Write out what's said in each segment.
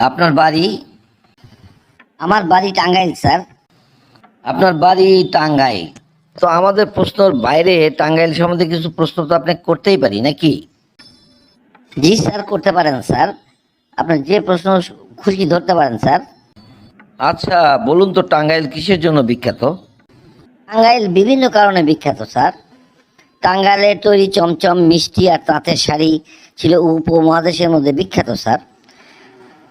আপনার বাড়ি? আমার বাড়ি টাঙ্গাইল স্যার। আপনার বাড়ি টাঙ্গাইল। তো আমাদের প্রশ্নর বাইরে টাঙ্গাইল সম্বন্ধে কিছু প্রশ্ন তো আপনাকে করতেই পারি নাকি? জি স্যার করতে পারেন স্যার। আপনার যে প্রশ্ন খুশি ধরতে পারেন স্যার। আচ্ছা বলুন তো টাঙ্গাইল কিসের জন্য বিখ্যাত? টাঙ্গাইল বিভিন্ন কারণে বিখ্যাত স্যার। টাঙ্গাইলের তৈরি চমচম মিষ্টি আর তাঁতের শাড়ি ছিল উপমহাদেশের মধ্যে বিখ্যাত স্যার।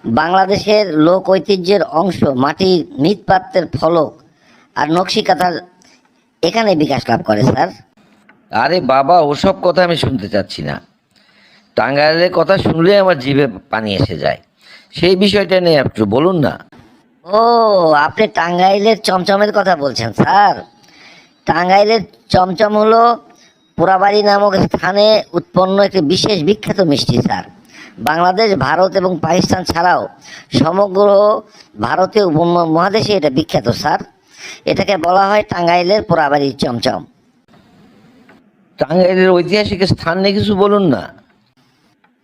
বাংলাদেশের লোক ঐতিহ্যের অংশ মাটির মৃৎপাত্রের ফলক আর নকশিকাঁথার এখানে বিকাশ লাভ করে স্যার। আরে বাবা ওসব কথা আমি শুনতে চাচ্ছি না। টাঙ্গাইলের কথা শুনলে আমার জিভে পানি এসে যায়। সেই বিষয়টা নিয়ে একটু বলুন না। ও আপনি টাঙ্গাইলের চমচমের কথা বলছেন স্যার। টাঙ্গাইলের চমচম হলো পোড়াবাড়ি নামক স্থানে উৎপন্ন একটি বিশেষ বিখ্যাত মিষ্টি স্যার। বাংলাদেশ ভারত এবং পাকিস্তান ছাড়াও সমগ্র ভারতীয় মহাদেশে এটা বিখ্যাত স্যার। এটাকে বলা হয় টাঙ্গাইলের পোড়াবাড়ির চমচম। টাঙ্গাইলের ঐতিহাসিক স্থান নিয়ে কিছু বলুন না।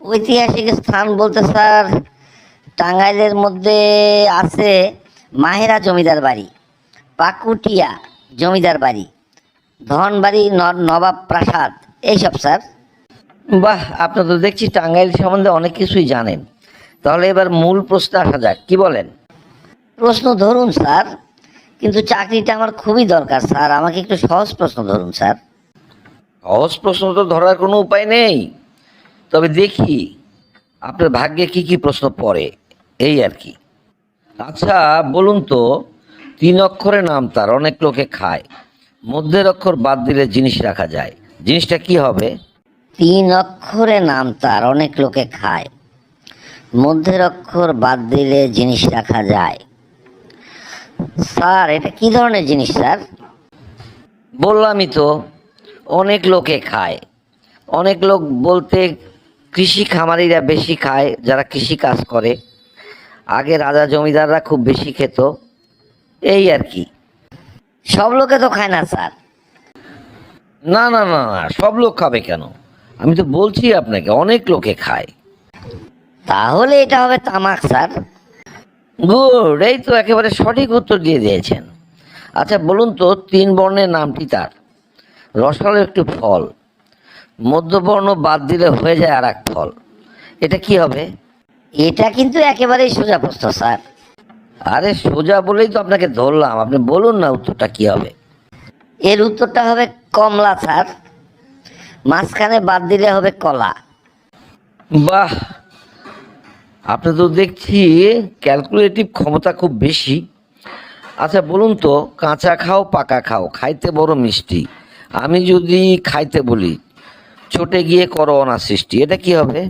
ঐতিহাসিক স্থান বলতে স্যার টাঙ্গাইলের মধ্যে আছে মাহেরা জমিদার বাড়ি পাকুটিয়া জমিদার বাড়ি ধনবাড়ি নবাব প্রাসাদ এইসব স্যার। বাহ আপনার তো দেখছি টাঙ্গাইল সম্বন্ধে অনেক কিছুই জানেন। তাহলে এবার মূল প্রশ্ন আসা যাক কি বলেন? প্রশ্ন ধরুন স্যার কিন্তু চাকরিটা আমার খুবই দরকার স্যার আমাকে একটু সহজ প্রশ্ন ধরুন স্যার। সহজ প্রশ্ন তো ধরার কোনো উপায় নেই। তবে দেখি আপনার ভাগ্যে কি কি প্রশ্ন পড়ে এই আর কি। আচ্ছা বলুন তো তিন অক্ষরে নাম তার অনেক লোকে খায়। মধ্যের অক্ষর বাদ দিলে জিনিস রাখা যায়। জিনিসটা কি হবে? তিন অক্ষরে নাম তার অনেক লোকে খায়। মধ্যের অক্ষর বাদ দিলে জিনিস রাখা যায়। স্যার এটা কি ধরনের জিনিস স্যার? বললামই তো অনেক লোকে খায়। অনেক লোক বলতে কৃষি খামারিরা বেশি খায় যারা কৃষি কাজ করে। আগে রাজা জমিদাররা খুব বেশি খেত এই আর কি। সব লোকে তো খায় না স্যার। না না না না সব লোক খাবে কেন? আমি তো বলছি আপনাকে অনেক লোকে খায়। তাহলে এটা হবে তামাক স্যার। গুড এই তো একেবারে সঠিক উত্তর দিয়ে দিয়েছেন। আচ্ছা বলুন তো তিন বর্ণের নামটি তার? রসালো একটু ফল মধ্যবর্ণ বাদ দিলে হয়ে যায় আর এক ফল। এটা কি হবে? এটা কিন্তু একেবারেই সোজা প্রশ্ন স্যার। আরে সোজা বলেই তো আপনাকে ধরলাম আপনি বলুন না উত্তরটা কি হবে। এর উত্তরটা হবে কমলা স্যার। মাঝখানে বাদ দিলে হবে কলা। বাহ! আপনি তো দেখছি ক্যালকুলেটিভ ক্ষমতা খুব বেশি। আচ্ছা বলুন তো কাঁচা খাও পাকা খাও খাইতে বড় মিষ্টি। আমি যদি খাইতে বলি ছোটে গিয়ে করো অনা সৃষ্টি এটা কি হবে?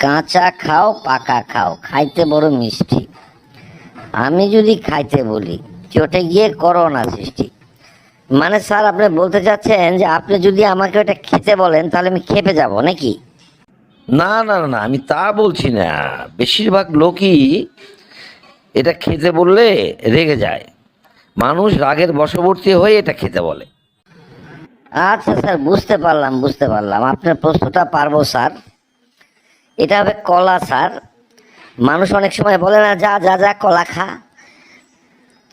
কাঁচা খাও পাকা খাও খাইতে বড় মিষ্টি। আমি যদি খাইতে বলি চটে গিয়ে করো না সৃষ্টি মানে স্যার আপনি বলতে চাচ্ছেন যে আপনি যদি আমাকে ওটা খেতে বলেন তাহলে আমি খেপে যাব নাকি? না না না, আমি তা বলছি না। বেশিরভাগ লোকই এটা খেতে বললে রেগে যায়। মানুষ রাগের বশবর্তী হয়ে এটা খেতে বলে। আচ্ছা স্যার বুঝতে পারলাম বুঝতে পারলাম। আপনার প্রশ্নটা পারব স্যার। এটা হবে কলা স্যার। মানুষ অনেক সময় বলে না যা যা যা কলা খা।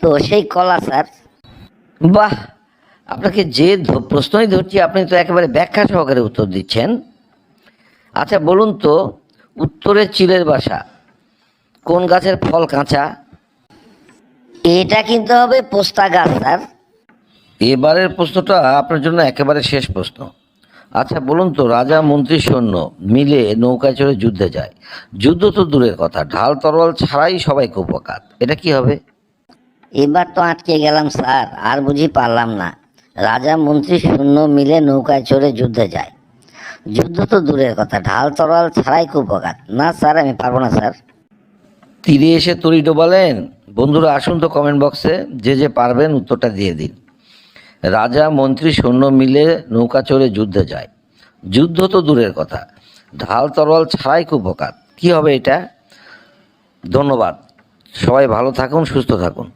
তো সেই কলা স্যার। বাহ! আপনাকে যে প্রশ্নই ধরছি আপনি তো একেবারে ব্যাখ্যা সহকারে উত্তর দিচ্ছেন। আচ্ছা বলুন তো উত্তরের চিলের বাসা কোন গাছের ফল কাঁচা? এটা কিন্তু হবে পোস্তা গাছ স্যার। এবারের প্রশ্নটা আপনার জন্য একেবারে শেষ প্রশ্ন। আচ্ছা বলুন তো রাজা মন্ত্রী সৈন্য মিলে নৌকায় চড়ে যুদ্ধে যায়। যুদ্ধ তো দূরের কথা ঢাল তরোয়াল ছাড়াই সবাই উপকাত এটা কি হবে? এবার তো আটকে গেলাম স্যার আর বুঝি পারলাম না। রাজা মন্ত্রী শূন্য মিলে নৌকায় চড়ে যুদ্ধে যায়। যুদ্ধ তো দূরের কথা, ঢাল তরাল ছাড়াই খুব অগাধ। না স্যার, আমি পারব না স্যার। তীরে এসে তরি ডোবালেন। বন্ধুরা, আসুন তো কমেন্ট বক্সে যে যে পারবেন উত্তরটা দিয়ে দিন। রাজা মন্ত্রী সৈন্য মিলে নৌকা চড়ে যুদ্ধে যায়। যুদ্ধ তো দূরের কথা, ঢাল তরোয়াল ছাড়াই খুব উপকার কি হবে এটা? ধন্যবাদ। সবাই ভালো থাকুন, সুস্থ থাকুন।